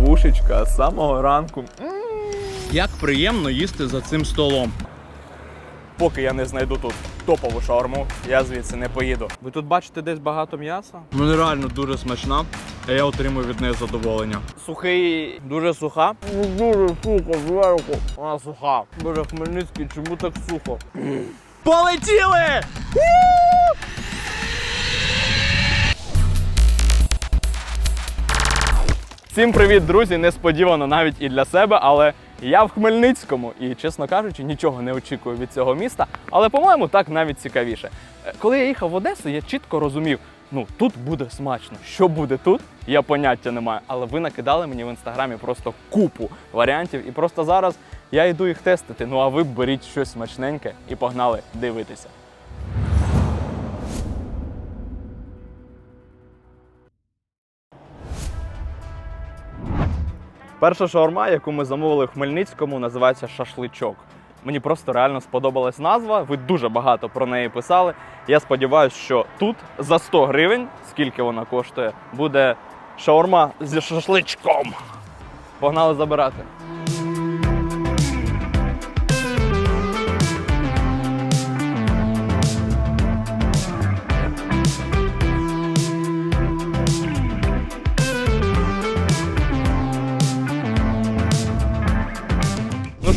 кавушечка з самого ранку. Як приємно їсти за цим столом. Поки я не знайду тут топову шаурму, я звідси не поїду. Ви тут бачите десь багато м'яса? Вона реально дуже смачна, а я отримую від неї задоволення. Сухий, дуже суха. Ну, Дуже сухо, зверху. Вона суха. Боже, Хмельницький, чому так сухо? Полетіли! Всім привіт, друзі! Несподівано навіть і для себе, але я в Хмельницькому і, чесно кажучи, нічого не очікую від цього міста. Але, по-моєму, так навіть цікавіше. Е, Коли я їхав в Одесу, я чітко розумів, ну тут буде смачно. Що буде тут, я поняття не маю. Але ви накидали мені в інстаграмі просто купу варіантів, і просто зараз я йду їх тестити. Ну а ви беріть щось смачненьке і погнали дивитися. Перша шаурма, яку ми замовили в Хмельницькому, називається шашличок. Мені просто реально сподобалась назва. Ви дуже багато про неї писали. Я сподіваюся, що тут за 100 гривень, скільки вона коштує, буде шаурма зі шашличком. Погнали забирати.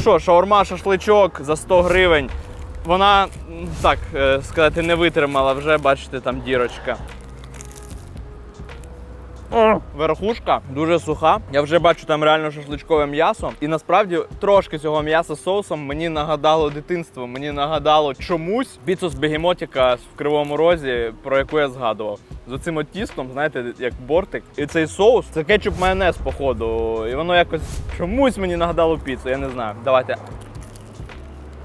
Що, шаурма, шашличок за 100 гривень. Вона, так е, сказати, не витримала, вже бачите, там дірочка. Верхушка дуже суха. Я вже бачу там реально шашличкове м'ясо. І насправді трошки цього м'яса соусом мені нагадало дитинство. Мені нагадало чомусь піцу з бегемотіка в кривому розі, про яку я згадував. З оцим от тістом, знаєте, як бортик. І цей соус це кетчуп майонез, походу. І воно якось чомусь мені нагадало піцу, я не знаю. Давайте.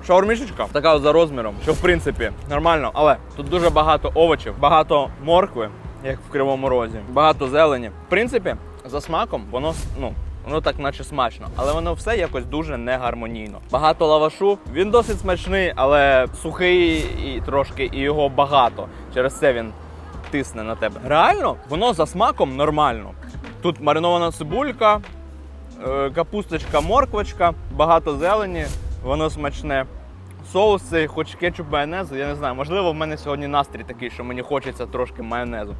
Шаурмішечка така за розміром, що в принципі нормально, але тут дуже багато овочів, багато моркви, як в кривому розі, багато зелені. В принципі, за смаком воно ну. Воно так наче смачно, але воно все якось дуже негармонійно. Багато лавашу. Він досить смачний, але сухий і трошки і його багато. Через це він тисне на тебе. Реально, воно за смаком нормально. Тут маринована цибулька, е, капусточка, морквочка, багато зелені, воно смачне. Соус цей, хоч кетчуп майонезу, я не знаю, можливо, в мене сьогодні настрій такий, що мені хочеться трошки майонезу.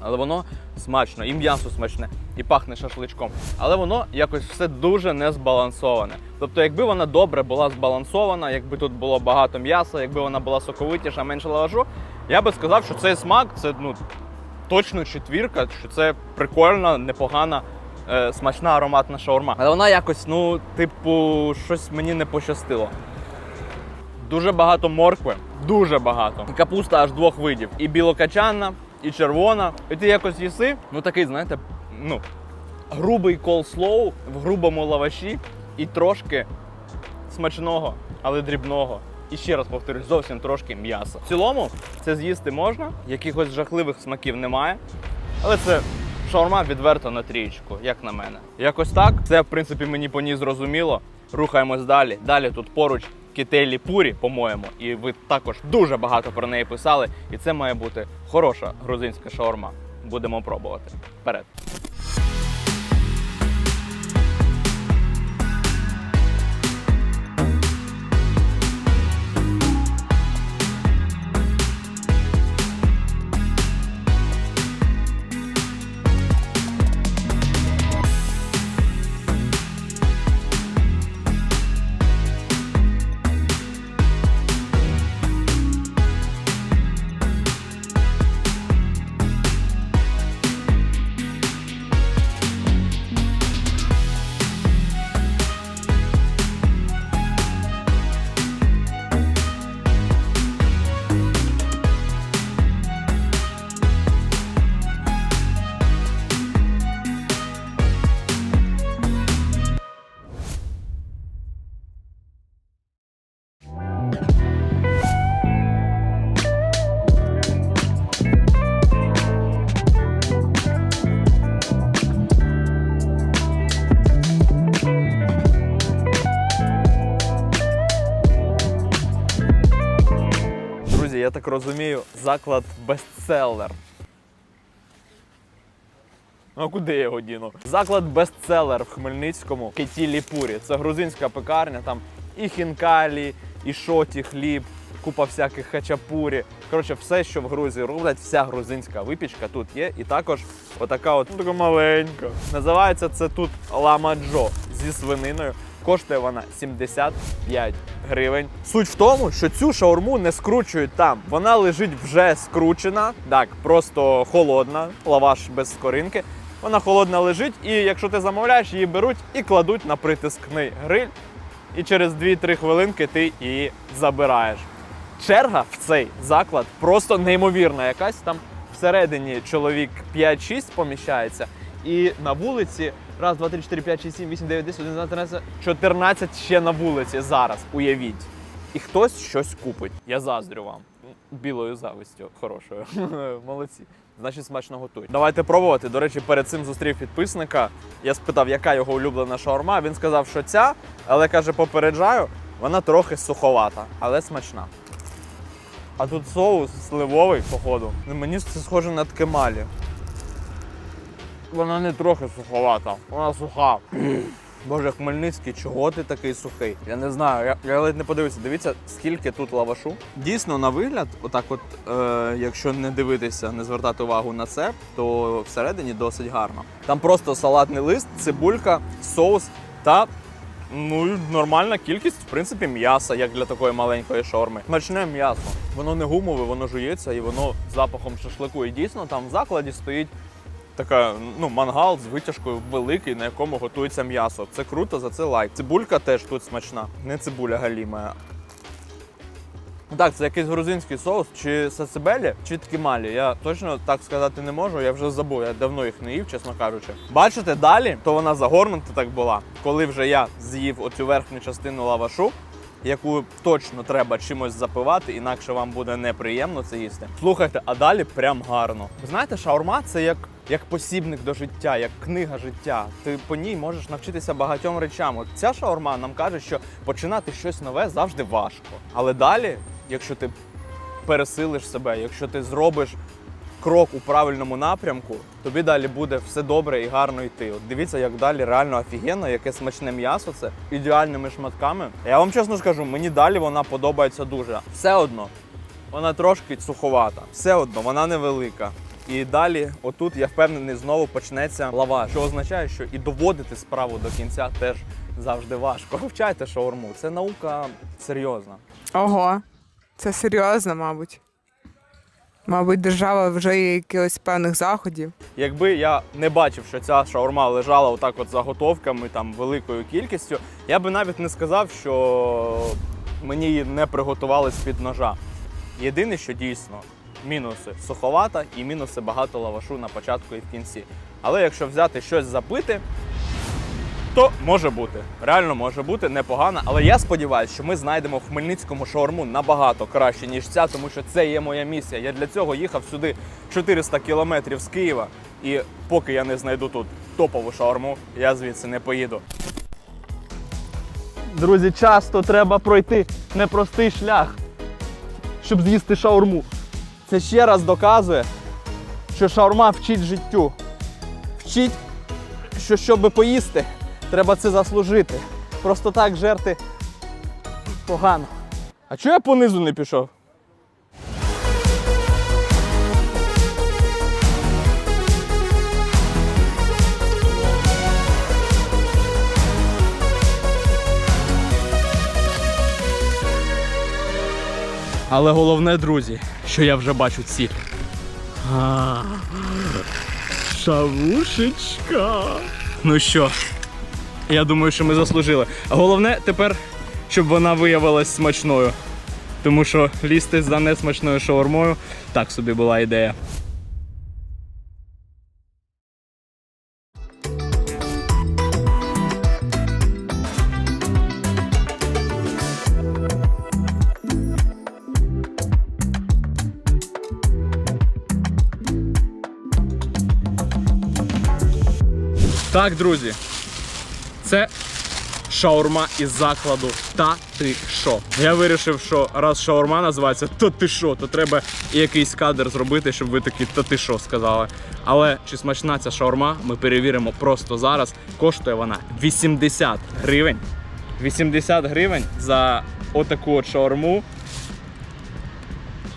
Але воно смачно, і м'ясо смачне, і пахне шашличком. Але воно якось все дуже незбалансоване. Тобто, якби вона добре була збалансована, якби тут було багато м'яса, якби вона була соковитіша, менше лаважу, я би сказав, що цей смак це ну, точно четвірка, що це прикольна, непогана, е, смачна ароматна шаурма. Але вона якось, ну, типу, щось мені не пощастило. Дуже багато моркви, дуже багато. Капуста аж двох видів. І білокачанна, і червона. І ти якось їси, ну такий, знаєте, ну, грубий колслоу в грубому лаваші і трошки смачного, але дрібного. І ще раз повторюсь, зовсім трошки м'яса. В цілому це з'їсти можна, якихось жахливих смаків немає. Але це шаурма відверто на трієчку, як на мене. Якось так. Це, в принципі, мені по ній зрозуміло. Рухаємось далі. Далі тут поруч кітелі пурі, по-моєму, і ви також дуже багато про неї писали. І це має бути хороша грузинська шаурма. Будемо пробувати. Вперед. Так розумію, заклад бестселер. Ну а куди його діну? Заклад бестселер в Хмельницькому Кетілі Пурі. Це грузинська пекарня, там і хінкалі, і шоті, хліб, купа всяких хачапурі. Коротше, все, що в Грузії роблять, вся грузинська випічка тут є. І також отака от ну, така маленька. Називається це тут ламаджо зі свининою. Коштує вона 75 гривень. Суть в тому, що цю шаурму не скручують там. Вона лежить вже скручена, так, просто холодна, лаваш без скоринки. Вона холодна лежить, і якщо ти замовляєш, її беруть і кладуть на притискний гриль. І через 2-3 хвилинки ти її забираєш. Черга в цей заклад просто неймовірна. Якась там всередині чоловік 5-6 поміщається, і на вулиці раз, два, три, чотири, п'ять, шість, сім, вісім, дев'ять, десять, одинадцять, тринадцять, 14 ще на вулиці зараз. Уявіть. І хтось щось купить. Я заздрю вам. Білою завистю хорошою. Молодці. Значить, смачно готують. Давайте пробувати. До речі, перед цим зустрів підписника. Я спитав, яка його улюблена шаурма. Він сказав, що ця, але каже, попереджаю, вона трохи суховата, але смачна. А тут соус сливовий, походу. Мені це схоже на ткемалі. Вона не трохи суховата, вона суха. Боже, Хмельницький, чого ти такий сухий? Я не знаю, я, я ледь не подивився. Дивіться, скільки тут лавашу. Дійсно, на вигляд, отак, от, е, якщо не дивитися, не звертати увагу на це, то всередині досить гарно. Там просто салатний лист, цибулька, соус та ну нормальна кількість, в принципі, м'яса, як для такої маленької шаурми. Смачне м'ясо. Воно не гумове, воно жується і воно з запахом шашлику. І дійсно там в закладі стоїть така ну, мангал з витяжкою великий, на якому готується м'ясо. Це круто, за це лайк. Цибулька теж тут смачна. Не цибуля галіма. Так, це якийсь грузинський соус, чи сацебелі, чи ткімалі. Я точно так сказати не можу, я вже забув, я давно їх не їв, чесно кажучи. Бачите, далі, то вона загорнута так була. Коли вже я з'їв оцю верхню частину лавашу, яку точно треба чимось запивати, інакше вам буде неприємно це їсти. Слухайте, а далі прям гарно. Знаєте, шаурма це як, як посібник до життя, як книга життя. Ти по ній можеш навчитися багатьом речам. От ця шаурма нам каже, що починати щось нове завжди важко. Але далі, якщо ти пересилиш себе, якщо ти зробиш крок у правильному напрямку, тобі далі буде все добре і гарно йти. От дивіться, як далі реально офігенно, яке смачне м'ясо це ідеальними шматками. Я вам чесно скажу, мені далі вона подобається дуже. Все одно, вона трошки суховата, все одно, вона невелика. І далі, отут, я впевнений, знову почнеться лава, що означає, що і доводити справу до кінця теж завжди важко. Вивчайте шаурму, це наука серйозна. Ого, це серйозно, мабуть. Мабуть, держава вже є якихось певних заходів. Якби я не бачив, що ця шаурма лежала отак от заготовками, там великою кількістю, я би навіть не сказав, що мені її не приготували з-під ножа. Єдине, що дійсно мінуси суховата і мінуси багато лавашу на початку і в кінці. Але якщо взяти щось запити, то може бути. Реально може бути непогано. Але я сподіваюся, що ми знайдемо в Хмельницькому шаурму набагато краще, ніж ця, тому що це є моя місія. Я для цього їхав сюди 400 кілометрів з Києва. І поки я не знайду тут топову шаурму, я звідси не поїду. Друзі, часто треба пройти непростий шлях, щоб з'їсти шаурму. Це ще раз доказує, що шаурма вчить життю. Вчить що щоб поїсти, треба це заслужити. Просто так жерти погано. А чого я понизу не пішов? Але головне, друзі, що я вже бачу ці. А, Шавушечка. Ну що, я думаю, що ми заслужили. Головне тепер, щоб вона виявилась смачною. Тому що лізти за несмачною шаурмою так собі була ідея. Так, друзі, це шаурма із закладу Та ти що. Я вирішив, що раз шаурма називається То ти що, то треба і якийсь кадр зробити, щоб ви такі Та ти що сказали. Але чи смачна ця шаурма, ми перевіримо просто зараз. Коштує вона 80 гривень. 80 гривень за отаку от шаурму.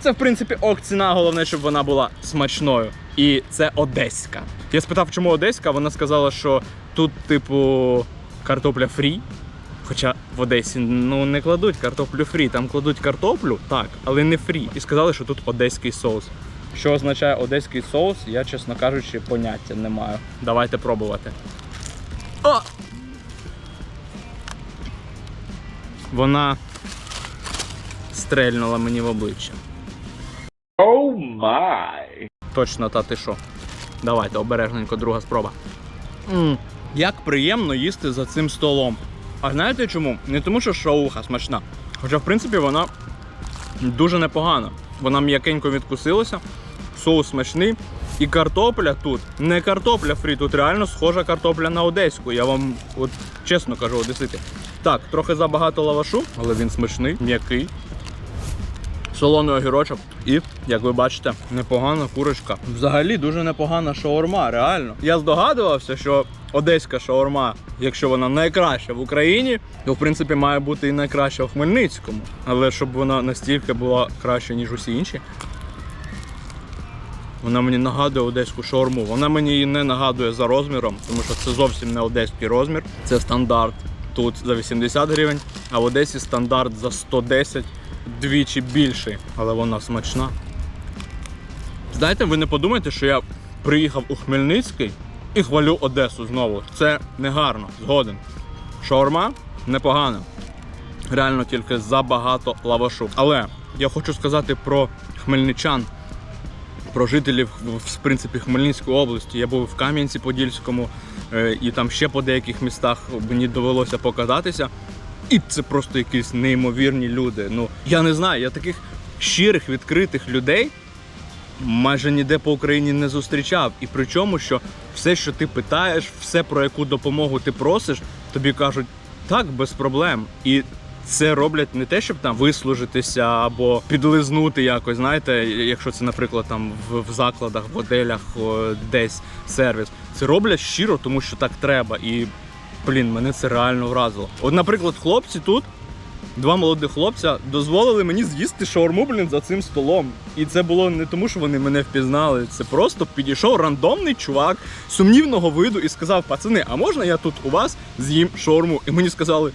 Це, в принципі, ок ціна, головне, щоб вона була смачною. І це одеська. Я спитав, чому одеська, вона сказала, що тут, типу, картопля фрі. Хоча в Одесі ну не кладуть картоплю фрі, там кладуть картоплю, так, але не фрі. І сказали, що тут одеський соус. Що означає одеський соус, я, чесно кажучи, поняття не маю. Давайте пробувати. О! Вона стрельнула мені в обличчя. Оу май! Точно, та ти що. Давайте, обережненько, друга спроба. м Як приємно їсти за цим столом. А знаєте чому? Не тому, що шоуха смачна. Хоча, в принципі, вона дуже непогана. Вона м'якенько відкусилася, соус смачний. І картопля тут не картопля фрі, тут реально схожа картопля на одеську. Я вам от чесно кажу, одесити. Так, трохи забагато лавашу, але він смачний, м'який. Солоний огірочок і, як ви бачите, непогана курочка. Взагалі дуже непогана шаурма, реально. Я здогадувався, що одеська шаурма, якщо вона найкраща в Україні, то в принципі має бути і найкраща в Хмельницькому. Але щоб вона настільки була краща, ніж усі інші. Вона мені нагадує одеську шаурму. Вона мені її не нагадує за розміром, тому що це зовсім не одеський розмір. Це стандарт. Тут за 80 гривень, а в Одесі стандарт за 110 двічі більший, але вона смачна. Знаєте, ви не подумайте, що я приїхав у Хмельницький і хвалю Одесу знову. Це негарно, згоден. Шаурма непогана. Реально тільки забагато лавашу. Але я хочу сказати про хмельничан, про жителів в принципі Хмельницької області. Я був в Кам'янці-Подільському е, і там ще по деяких містах мені довелося покататися. І це просто якісь неймовірні люди. Ну я не знаю, я таких щирих, відкритих людей майже ніде по Україні не зустрічав. І причому, що все, що ти питаєш, все про яку допомогу ти просиш, тобі кажуть так, без проблем. І це роблять не те, щоб там вислужитися або підлизнути якось, знаєте, якщо це, наприклад, там в, в закладах, в готелях, о, десь сервіс. Це роблять щиро, тому що так треба. І блін, мене це реально вразило. От, наприклад, хлопці тут. Два молодих хлопця дозволили мені з'їсти шаурму, блін, за цим столом. І це було не тому, що вони мене впізнали. Це просто підійшов рандомний чувак сумнівного виду і сказав: пацани, а можна я тут у вас з'їм шаурму? І мені сказали,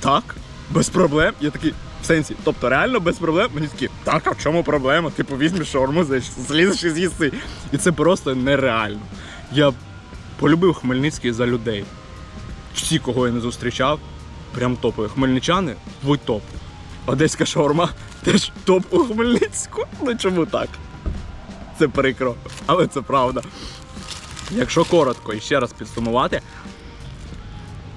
так, без проблем. Я такий, в сенсі, тобто реально без проблем. Мені такі, так, а в чому проблема? Типу, візьмеш шаурму, злізеш і з'їси. І це просто нереально. Я полюбив Хмельницький за людей. Всі, кого я не зустрічав, прям топові. Хмельничани, будь топ. Одеська шаурма теж топ у Хмельницьку. Ну чому так? Це прикро, але це правда. Якщо коротко і ще раз підсумувати,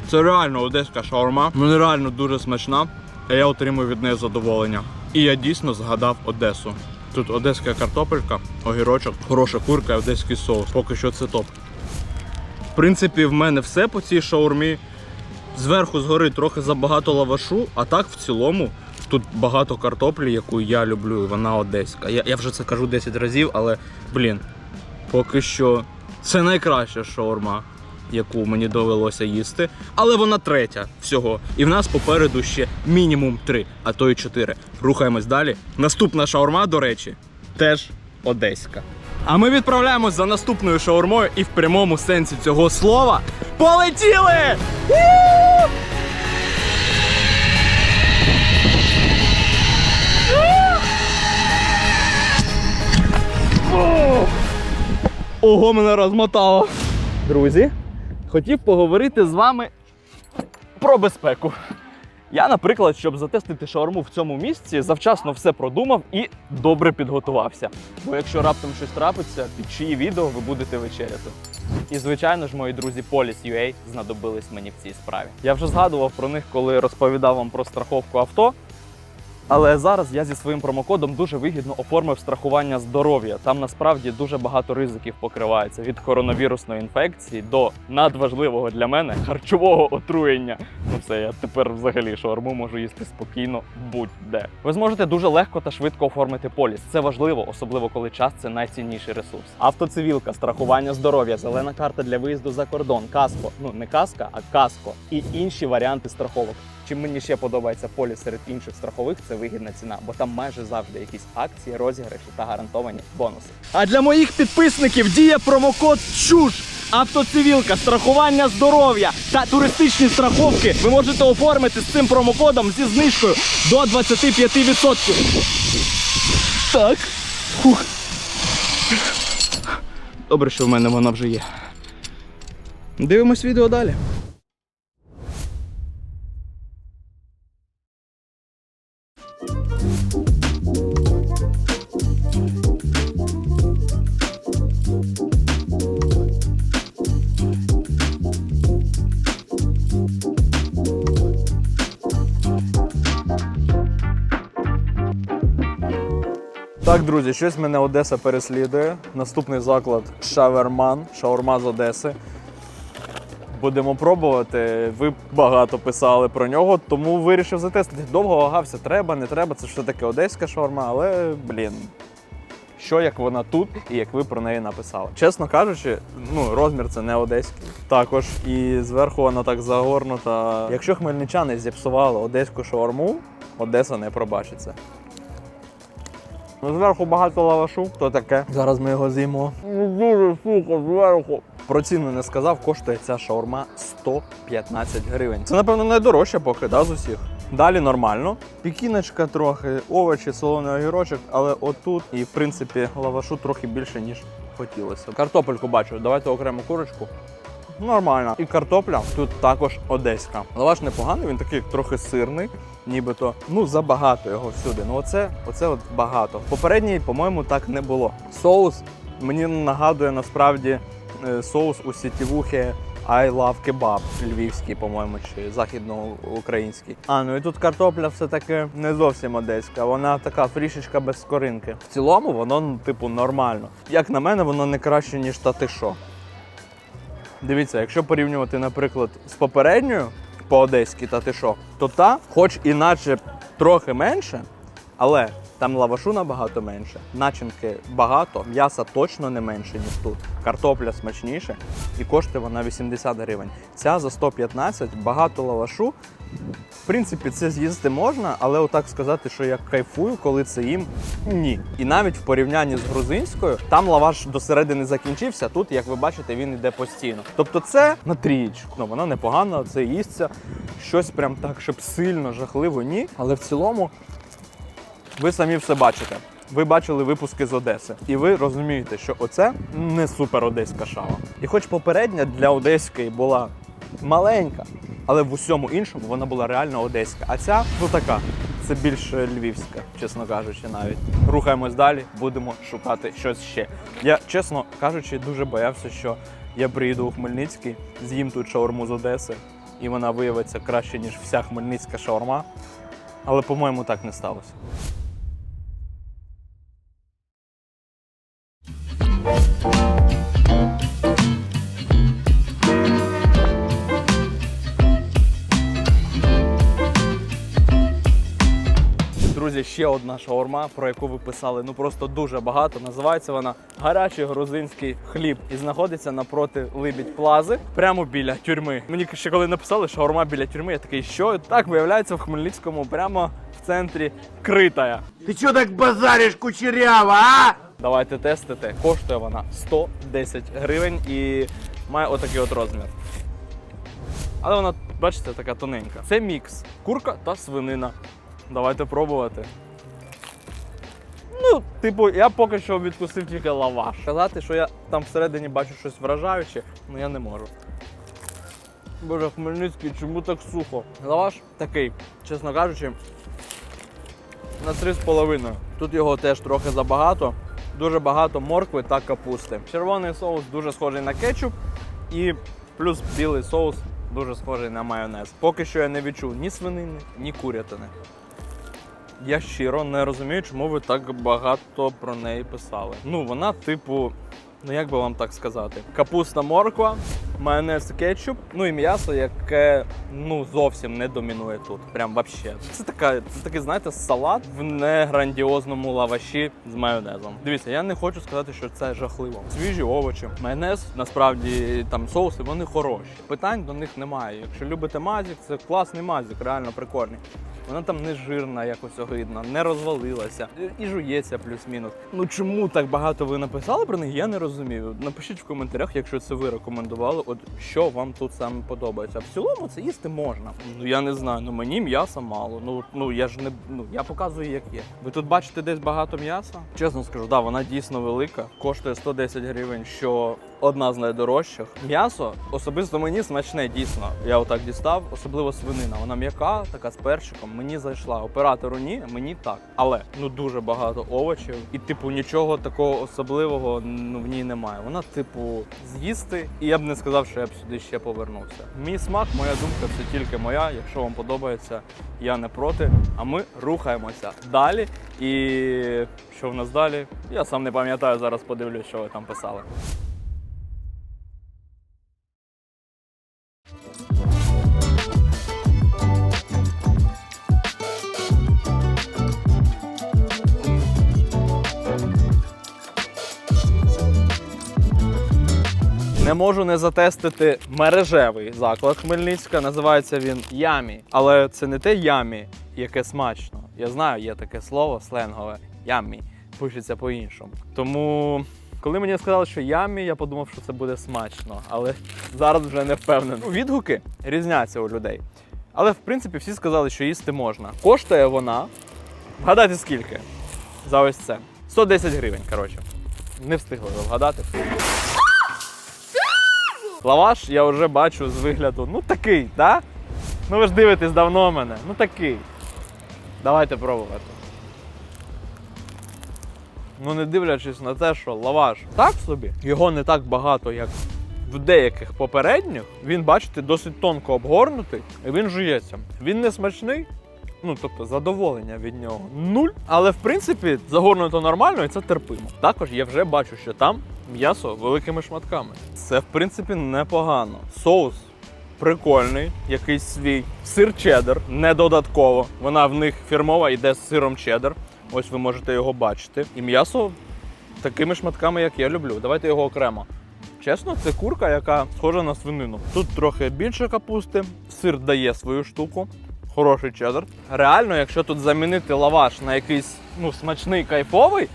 це реально одеська шаурма. Вона реально дуже смачна, а я отримую від неї задоволення. І я дійсно згадав Одесу. Тут одеська картопелька, огірочок, хороша курка і одеський соус. Поки що це топ. Принципі, в мене все по цій шаурмі. Зверху згори трохи забагато лавашу, а так в цілому тут багато картоплі, яку я люблю, і вона одеська. Я, я вже це кажу 10 разів, але блін, поки що це найкраща шаурма, яку мені довелося їсти. Але вона третя всього. І в нас попереду ще мінімум три, а то й чотири. Рухаємось далі. Наступна шаурма, до речі, теж одеська. А ми відправляємось за наступною шаурмою і в прямому сенсі цього слова полетіли! Ого, мене розмотало. Друзі, хотів поговорити з вами про безпеку. Я, наприклад, щоб затестити шаурму в цьому місці, завчасно все продумав і добре підготувався. Бо якщо раптом щось трапиться, під чиї відео ви будете вечеряти. І звичайно ж, мої друзі Polis.ua знадобились мені в цій справі. Я вже згадував про них, коли розповідав вам про страховку авто. Але зараз я зі своїм промокодом дуже вигідно оформив страхування здоров'я. Там насправді дуже багато ризиків покривається від коронавірусної інфекції до надважливого для мене харчового отруєння. Ну все, я тепер взагалі шаурму можу їсти спокійно будь-де. Ви зможете дуже легко та швидко оформити поліс. Це важливо, особливо коли час це найцінніший ресурс. Автоцивілка, страхування здоров'я, зелена карта для виїзду за кордон, каско. Ну не каска, а каско і інші варіанти страховок. Чим мені ще подобається поліс серед інших страхових, це вигідна ціна, бо там майже завжди якісь акції, розіграші та гарантовані бонуси. А для моїх підписників діє промокод ЧУЖ. Автоцивілка, страхування здоров'я та туристичні страховки ви можете оформити з цим промокодом зі знижкою до 25%. Так. Фух. Добре, що в мене вона вже є. Дивимось відео далі. Так, друзі, щось мене Одеса переслідує. Наступний заклад Шаверман, шаурма з Одеси. Будемо пробувати. Ви багато писали про нього, тому вирішив затестити. Довго вагався, треба, не треба. Це все таки одеська шаурма, але блін. Що як вона тут, і як ви про неї написали. Чесно кажучи, ну розмір це не одеський. Також і зверху вона так загорнута. Якщо хмельничани зіпсували одеську шаурму, Одеса не пробачиться. Ну, зверху багато лавашу. То таке. Зараз ми його з'їмо. Ну, дуже сука, зверху. Про ціну не сказав, коштує ця шаурма 115 гривень. Це, напевно, найдорожча поки, да, з усіх. Далі нормально. Пікіночка трохи, овочі, солоний огірочок, але отут і в принципі лавашу трохи більше, ніж хотілося. Картопельку бачу, давайте окремо курочку. Нормально. І картопля тут також одеська. Лаваш непоганий, він такий трохи сирний, нібито. Ну, забагато його всюди. Ну, оце, оце от багато. Попередній, по-моєму, так не було. Соус мені нагадує насправді е, соус у сітівухи I love kebab львівський, по-моєму, чи західноукраїнський. А, ну і тут картопля все-таки не зовсім одеська. Вона така фрішечка без скоринки. В цілому воно, ну, типу, нормально. Як на мене, воно не краще, ніж та ти що. Дивіться, якщо порівнювати, наприклад, з попередньою по-одеськи та ти що, то та, хоч іначе трохи менше, але там лавашу набагато менше, начинки багато, м'яса точно не менше, ніж тут. Картопля смачніше і коштує вона 80 гривень. Ця за 115, багато лавашу. В принципі, це з'їсти можна, але отак сказати, що я кайфую, коли це їм ні. І навіть в порівнянні з грузинською, там лаваш до середини закінчився. Тут, як ви бачите, він йде постійно. Тобто, це на трієчку. Ну воно непогано, це їсться. Щось прям так, щоб сильно жахливо, ні. Але в цілому ви самі все бачите. Ви бачили випуски з Одеси, і ви розумієте, що оце не супер одеська шава. І хоч попередня для одеської була маленька, але в усьому іншому вона була реально одеська. А ця ну така. Це більш львівська, чесно кажучи, навіть. Рухаємось далі, будемо шукати щось ще. Я, чесно кажучи, дуже боявся, що я приїду у Хмельницький, з'їм тут шаурму з Одеси, і вона виявиться краще, ніж вся хмельницька шаурма. Але, по-моєму, так не сталося. Друзі, ще одна шаурма, про яку ви писали ну просто дуже багато. Називається вона гарячий грузинський хліб і знаходиться напроти Либідь Плази, прямо біля тюрми. Мені ще коли написали шаурма біля тюрми, я такий, що так виявляється в Хмельницькому, прямо в центрі критая. Ты чё так базаришь, кучерява, а? Давайте тестити. Коштує вона 110 гривень і має отакий от розмір. Але вона, бачите, така тоненька. Це мікс. Курка та свинина. Давайте пробувати. Ну, типу, я поки що відкусив тільки лаваш. Казати, що я там всередині бачу щось вражаюче, ну я не можу. Боже, Хмельницький, чому так сухо? Лаваш такий, чесно кажучи, на 3,5. Тут його теж трохи забагато. Дуже багато моркви та капусти. Червоний соус дуже схожий на кетчуп, і плюс білий соус дуже схожий на майонез. Поки що я не відчув ні свинини, ні курятини. Я щиро не розумію, чому ви так багато про неї писали. Ну, вона, типу, ну як би вам так сказати, капуста морква, майонез кетчуп, ну і м'ясо, яке ну зовсім не домінує тут. Прям вообще. Це така, це такий, знаєте, салат в неграндіозному лаваші з майонезом. Дивіться, я не хочу сказати, що це жахливо. Свіжі овочі, майонез, насправді там соуси, вони хороші. Питань до них немає. Якщо любите мазік, це класний мазік, реально прикольний. Вона там не жирна, якось огидна, не розвалилася і жується плюс-мінус. Ну чому так багато ви написали про них? Я не розумію. Напишіть в коментарях, якщо це ви рекомендували, от що вам тут саме подобається. В цілому це їсти можна. Ну я не знаю. Ну мені м'яса мало. Ну ну я ж не ну я показую, як є. Ви тут бачите десь багато м'яса? Чесно скажу, да, вона дійсно велика. Коштує 110 гривень, що одна з найдорожчих. М'ясо особисто мені смачне, дійсно. Я отак дістав, особливо свинина. Вона м'яка, така з перчиком. Мені зайшла. Оператору ні, мені так. Але ну дуже багато овочів, і типу нічого такого особливого ну в ній немає. Вона, типу, з'їсти, і я б не сказав, що я б сюди ще повернувся. Мій смак, моя думка, це тільки моя. Якщо вам подобається, я не проти. А ми рухаємося далі. І що в нас далі? Я сам не пам'ятаю. Зараз подивлюсь, що ви там писали. Не можу не затестити мережевий заклад Хмельницька. Називається він Ямі. Але це не те ямі, яке смачно. Я знаю, є таке слово сленгове ямі. Пишеться по-іншому. Тому, коли мені сказали, що ямі, я подумав, що це буде смачно. Але зараз вже не впевнений. Відгуки різняться у людей. Але в принципі всі сказали, що їсти можна. Коштує вона. Вгадайте скільки? За ось це. 110 гривень, коротше. Не встигли вгадати. Лаваш я вже бачу з вигляду. Ну такий, так? Ну ви ж дивитесь давно мене. Ну такий. Давайте пробувати. Ну не дивлячись на те, що лаваш так собі, його не так багато, як в деяких попередніх. Він, бачите, досить тонко обгорнутий, і він жується. Він не смачний. Ну, тобто задоволення від нього нуль. Але в принципі загорнуто нормально і це терпимо. Також я вже бачу, що там м'ясо великими шматками. Це в принципі непогано. Соус прикольний, якийсь свій. Сир чеддер, не додатково. Вона в них фірмова йде з сиром чеддер. Ось ви можете його бачити. І м'ясо такими шматками, як я люблю. Давайте його окремо. Чесно, це курка, яка схожа на свинину. Тут трохи більше капусти, сир дає свою штуку. Хороший чеддер. Реально, якщо тут замінити лаваш на якийсь ну, смачний кайфовий,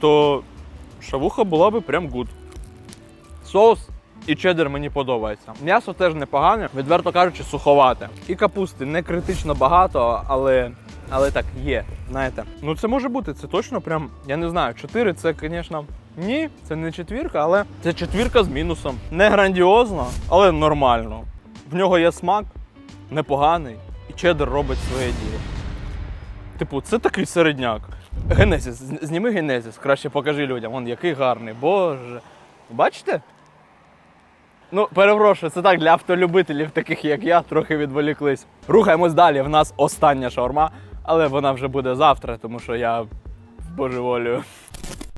то шавуха була би прям гуд. Соус і чеддер мені подобається. М'ясо теж непогане, відверто кажучи, суховате. І капусти не критично багато, але, але так є. Знаєте, ну це може бути, це точно прям, я не знаю, 4 це, звісно, ні, це не четвірка, але це четвірка з мінусом. Не грандіозно, але нормально. В нього є смак, непоганий, чеддер робить своє діло. Типу, це такий середняк. Генезіс, зніми генезіс, краще покажи людям. Вон який гарний. Боже. Бачите? Ну, перепрошую, це так для автолюбителів, таких як я, трохи відволіклись. Рухаємось далі. В нас остання шаурма, але вона вже буде завтра, тому що я божеволюю.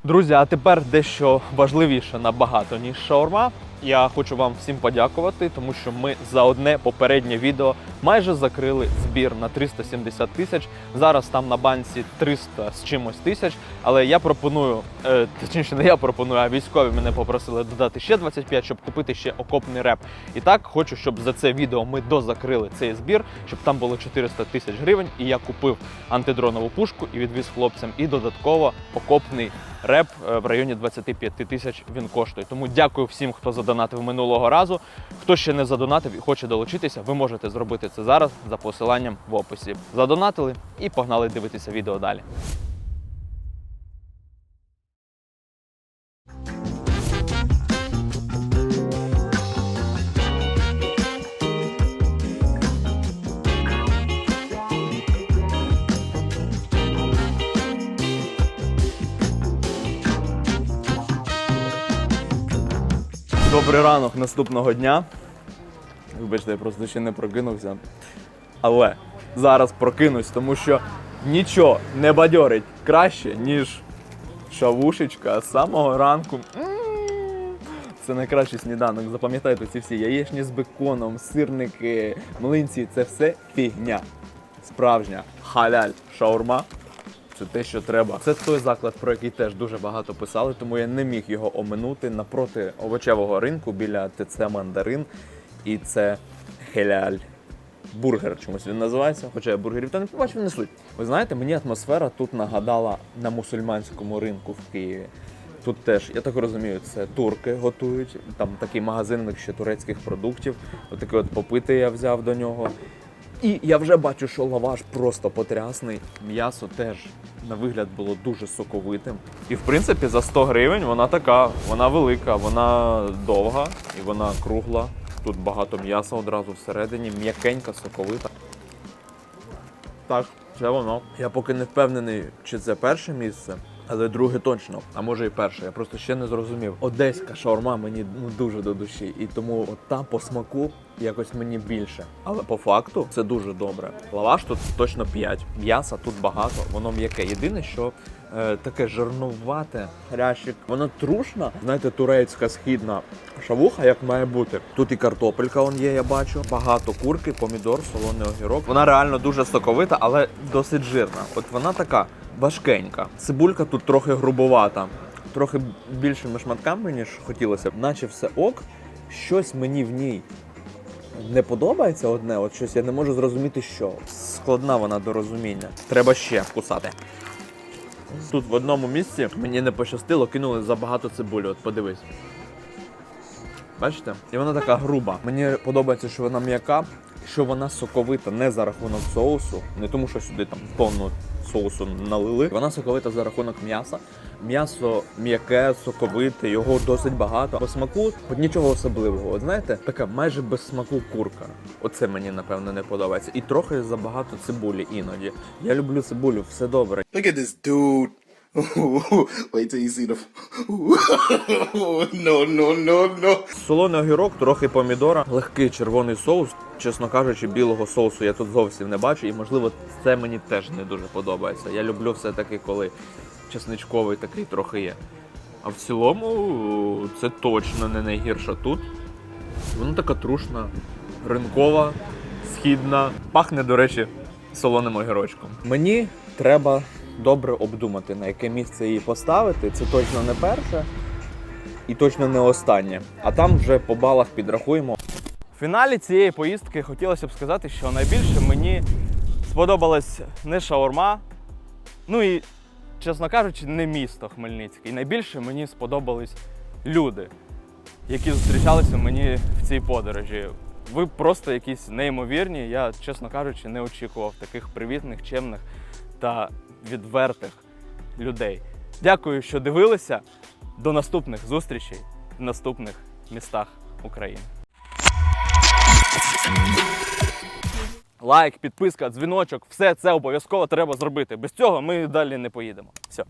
Друзі, а тепер дещо важливіше набагато, ніж шаурма. Я хочу вам всім подякувати, тому що ми за одне попереднє відео майже закрили збір на 370 тисяч. Зараз там на банці 300 з чимось тисяч. Але я пропоную, е, точніше, не я пропоную, а військові мене попросили додати ще 25, щоб купити ще окопний реп. І так хочу, щоб за це відео ми дозакрили цей збір, щоб там було 400 тисяч гривень. І я купив антидронову пушку і відвіз хлопцям. І додатково окопний реп е, в районі 25 тисяч він коштує. Тому дякую всім, хто задонатив минулого разу. Хто ще не задонатив і хоче долучитися, ви можете зробити це зараз за посиланням в описі. Задонатили і погнали дивитися відео далі. Добрий ранок наступного дня. Вибачте, я просто ще не прокинувся. Але зараз прокинусь, тому що Нічого не бадьорить краще, ніж шавушечка з самого ранку. Це найкращий сніданок. Запам'ятайте ці всі яєчні з беконом, сирники, млинці це все фігня. Справжня халяль шаурма. Це те, що треба. Це той заклад, про який теж дуже багато писали, тому я не міг його оминути напроти овочевого ринку біля ТЦ Мандарин. І це хеляль. Бургер чомусь він називається, хоча я бургерів то не побачив, не суть. Ви знаєте, мені атмосфера тут нагадала на мусульманському ринку в Києві. Тут теж, я так розумію, це турки готують. Там такий магазинник ще турецьких продуктів. Отакий от попити я взяв до нього. І я вже бачу, що лаваш просто потрясний. М'ясо теж на вигляд було дуже соковитим. І в принципі за 100 гривень вона така, вона велика, вона довга і вона кругла. Тут багато м'яса одразу всередині, м'якенька, соковита. Так, це воно. Я поки не впевнений, чи це перше місце, але друге точно, а може і перше. Я просто ще не зрозумів. Одеська шаурма мені ну дуже до душі, і тому от та по смаку якось мені більше. Але по факту це дуже добре. Лаваш тут точно 5. М'яса тут багато, воно м'яке. Єдине, що е, таке жирнувате, хрящик, воно трушна, знаєте, турецька східна шавуха, як має бути. Тут і картопелька он є, я бачу. Багато курки, помідор, солоний огірок. Вона реально дуже соковита, але досить жирна. От вона така важкенька. Цибулька тут трохи грубовата. Трохи більшими шматками, ніж хотілося б, наче все ок. Щось мені в ній не подобається одне, от щось я не можу зрозуміти, що. Складна вона до розуміння. Треба ще вкусати. Тут в одному місці мені не пощастило, кинули забагато цибулі. От подивись. Бачите? І вона така груба. Мені подобається, що вона м'яка, що вона соковита не за рахунок соусу, не тому, що сюди там тонну соусу налили. Вона соковита за рахунок м'яса. М'ясо м'яке, соковите, його досить багато. По смаку нічого особливого. От знаєте, така майже без смаку курка. Оце мені напевно не подобається. І трохи забагато цибулі іноді. Я люблю цибулю, все добре. Look at this dude. Wait till you see the. no, no, no, no. Солоний огірок, трохи помідора, легкий червоний соус. Чесно кажучи, білого соусу я тут зовсім не бачу, і можливо це мені теж не дуже подобається. Я люблю все-таки, коли чесничковий такий трохи є. А в цілому це точно не найгірша тут. Вона така трушна, ринкова, східна. Пахне, до речі, солоним огірочком. Мені треба добре обдумати, на яке місце її поставити. Це точно не перше і точно не останнє. А там вже по балах підрахуємо. В фіналі цієї поїздки хотілося б сказати, що найбільше мені сподобалась не шаурма, ну і, чесно кажучи, не місто Хмельницький. Найбільше мені сподобались люди, які зустрічалися мені в цій подорожі. Ви просто якісь неймовірні. Я, чесно кажучи, не очікував таких привітних, чемних та відвертих людей. Дякую, що дивилися. До наступних зустрічей в наступних містах України. Лайк, підписка, дзвіночок, все це обов'язково треба зробити. Без цього ми далі не поїдемо. Все.